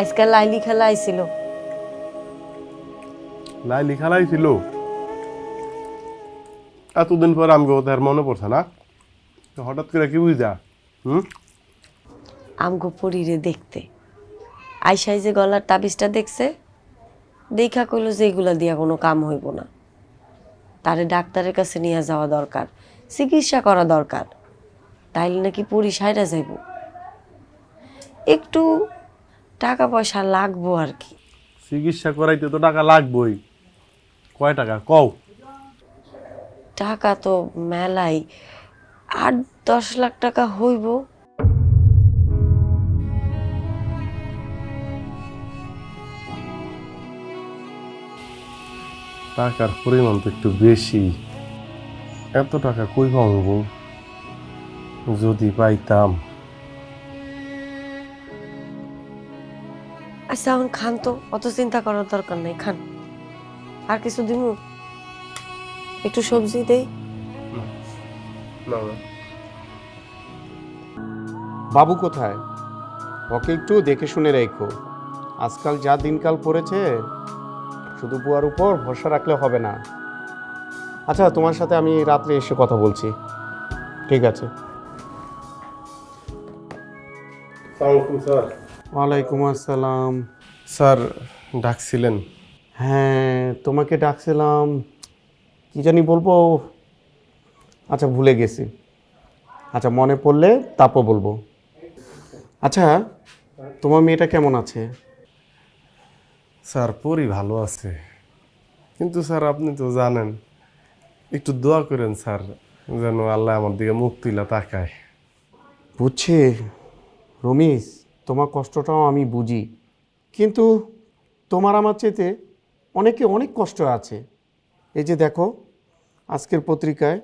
আজকাল লাইলি খেলা আইছিল। লাইলি খেলাই ছিল এতদিন পর আমগো তার মনে পড়ছে না। হঠাৎ করে কি বুঝা হুম? আমগো পরিরে দেখতে। আইসাই যে গলার তাবিজটা দেখছে দেখা কইলো যে এগুলা দিয়া কোনো কাম হইব না। তারে ডাক্তারের কাছে নিয়ে যাওয়া দরকার চিকিৎসা করা দরকার। তাইলে নাকি পরি সাইরা যাইব। একটু টাকা পয়সা লাগবো আর কি। চিকিৎসা করাইতে তো টাকা লাগবেই। কয় টাকা? কও। টাকা তো মেলাই। আট দশ লাখ টাকা হইব। টাকার পরিমাণ তো একটু বেশি। এত টাকা কই পাবো যদি পাইতাম। আচ্ছা এখন খান তো। অত চিন্তা করার দরকার নেই খান। আর কিছু দিব একটু সবজি দেই। না না। বাবু কোথায়? ওকে একটু দেখে শুনে রেখো। আজকাল যা দিনকাল পড়েছে শুধু বুয়ার উপর ভরসা রাখলে হবে না। আচ্ছা তোমার সাথে আমি রাত্রে এসে কথা বলছি। ঠিক আছে। স্যার। ওয়ালাইকুম আসসালাম। স্যার ডাকছিলেন। হ্যাঁ তোমাকে ডাকছিলাম। কি জানি বলব? আচ্ছা ভুলে গেছি। আচ্ছা মনে পড়লে তারপর বলব। আচ্ছা তোমার মেয়েটা কেমন আছে? স্যার পরি ভালো আছে। কিন্তু স্যার আপনি তো জানেন একটু দোয়া করেন স্যার যেন আল্লাহ আমার দিকে মুখ তুইলা তাকায়। বুঝছি। রমিস তোমার কষ্টটাও আমি বুঝি। কিন্তু তোমার আমার চেতে অনেকে অনেক কষ্ট আছে। এই যে দেখো, আজকের পত্রিকায়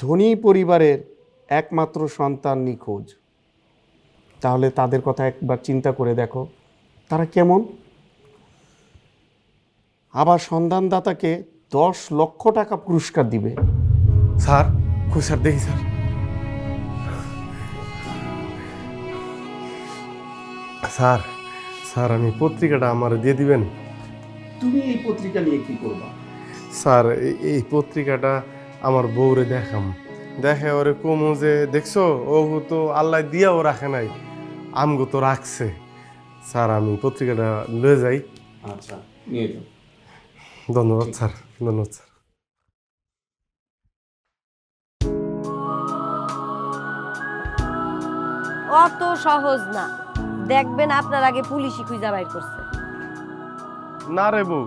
ধনী পরিবারের একমাত্র সন্তান নিখোঁজ। তাহলে তাদের কথা একবার চিন্তা করে দেখো, তারা কেমন? আবার সন্ধানদাতাকে দশ লক্ষ টাকা পুরস্কার দিবে। স্যার, কই স্যার, দেখি স্যার। স্যার স্যার আমি পত্রিকাটা আমার দিয়ে দিবেন। তুমি এই পত্রিকা নিয়ে কি করবা? স্যার এই- এই পত্রিকাটা আমার বউরে দেখাম। দেখে ওরে কমু যে দেখছ? ও তো আল্লাহ দিয়াও রাখে নাই আমগো তো রাখছে। স্যার আমি পত্রিকাটা লয়ে যাই। আচ্ছা নিয়ে যাও। ধন্যবাদ স্যার ধন্যবাদ স্যার। অত সহজ না। দেখবেন আপনার আগে পুলিশই খুঁজা বাইর করছে। না রে বউ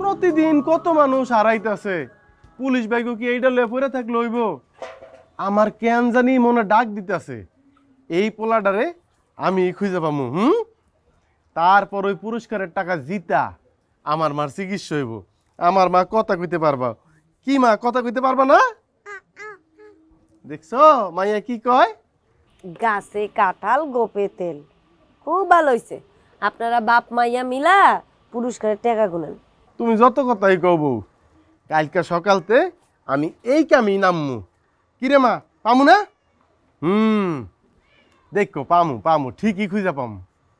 প্রতিদিন কত মানুষ হারাইতেছে। পুলিশ বাইকও কি এইটা লে পড়ে থাকলে হইব? আমার কেন জানি মনে ডাক দিতেছে। এই পোলাডারে আমি খুঁজে পামু হুম? তারপর ওই পুরস্কারের টাকা জিতা আমার মার চিকিৎসা হইব। আমার মা কথা কইতে পারবা। কি মা কথা কইতে পারবা না? দেখছ মাইয়া কি কয়? গাছে কাঁঠাল গোপে তেল। খুব ভালো হয়েছে আপনারা বাপ, মাইয়া মিলা পুরস্কারের টাকা গুনেন। তুমি যত কথাই কও বউ, কালকে সকালতে আমি এই কামি নামমু। কিরে মা, পামু না? হুম, দেখো, পামু পামু, ঠিকই খুঁজে পামু।